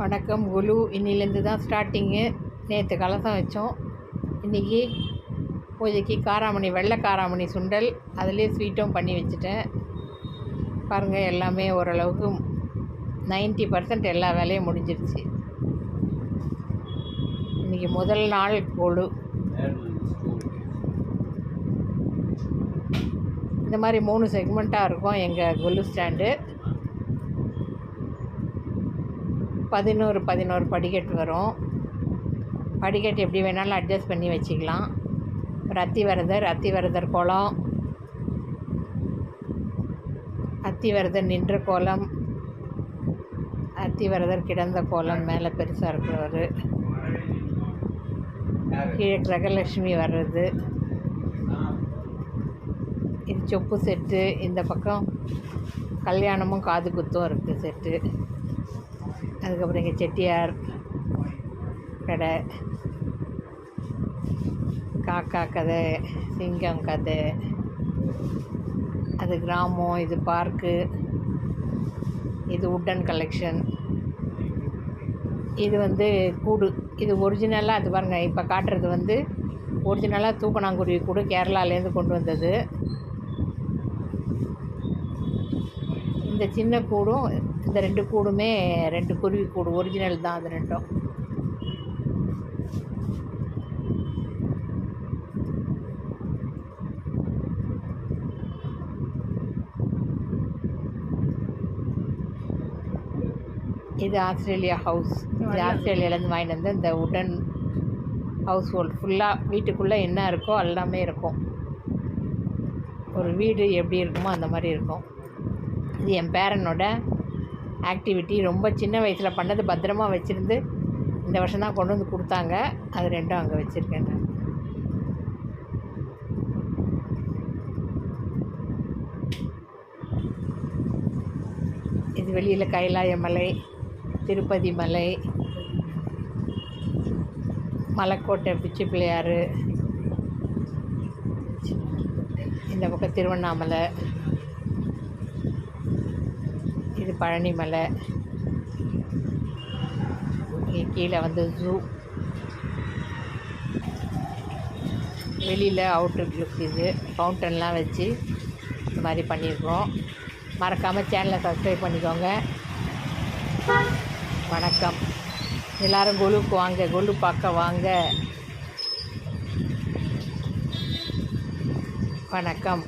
வணக்கம். குலு இன்னிலேருந்து தான் ஸ்டார்டிங்கு நேற்று கலசம் வச்சோம். இன்றைக்கி பூஜைக்கு காராமணி வெள்ளை காராமணி சுண்டல். அதுலேயே ஸ்வீட்டும் பண்ணி வச்சுட்டேன். பாருங்கள் எல்லாமே ஓரளவுக்கு நைன்ட்டி பர்சன்ட் எல்லா வேலையும் முடிஞ்சிருச்சு. இன்றைக்கி முதல் நாள் கொலு இந்த மாதிரி மூணு செக்மெண்ட்டாக இருக்கும் எங்கள் கொலு ஸ்டாண்டு பதினோரு பதினோரு படிக்கட்டு வரும். படிக்கட்டு எப்படி வேணாலும் அட்ஜஸ்ட் பண்ணி வச்சுக்கலாம். ஒரு அத்திவரதர் அத்திவரதர் கோலம். அத்திவரதர் நின்ற கோலம். அத்திவரதர் கிடந்த கோலம் மேலே பெருசாக இருக்கிறவர். கீழே கிரகலட்சுமி வர்றது. இது சொப்பு செட்டு. இந்த பக்கம் கல்யாணமும் காது குத்தும் இருக்குது செட்டு. அதுக்கப்புறம் இங்கே செட்டியார் கடை காக்கா கதை சிங்கம் கதை அது கிராமம் இது பார்க்கு இது உட்டன் கலெக்ஷன். இது வந்து கூடு இது ஒரிஜினலாக அது பாருங்கள் இப்போ காட்டுறது வந்து ஒரிஜினலாக தூக்கணாங்குருவி கூடு கேரளாலேருந்து கொண்டு வந்தது. இந்த சின்ன கூடும் இந்த ரெண்டு கூடுமே ரெண்டு குருவி கூடு ஒரிஜினல் தான் அது ரெண்டும். இது ஆஸ்திரேலியா ஹவுஸ் இது ஆஸ்திரேலியாலேருந்து வாங்கிட்டு வந்து இந்த உடன் ஹவுஸ் ஹோல்ட் ஃபுல்லாக வீட்டுக்குள்ளே என்ன இருக்கோ எல்லாமே இருக்கும். ஒரு வீடு எப்படி இருக்குமோ அந்த மாதிரி இருக்கும். இது என் பேரனோட ஆக்டிவிட்டி ரொம்ப சின்ன வயசில் பண்ணது பத்திரமா வச்சுருந்து இந்த வருஷம் தான் கொண்டு வந்து கொடுத்தாங்க. அது ரெண்டும் அங்கே வச்சுருக்கேன் நான். இது வெளியில் கைலாய மலை திருப்பதி மலை மலைக்கோட்டை பிச்சு பிள்ளையார் இந்த பக்கம் திருவண்ணாமலை. பழனிமலை. பழனி மலை இங்கே கீழே வந்து ஜூ. வெளியில் அவுட்டர் லுக் இது. ஃபவுண்டன்லாம் வச்சு இந்த மாதிரி பண்ணியிருக்கோம். மறக்காமல் சேனலை சப்ஸ்கிரைப் பண்ணிக்கோங்க. வணக்கம். எல்லோரும் கொலுக்கு வாங்க கொலு பார்க்க வாங்க. வணக்கம்.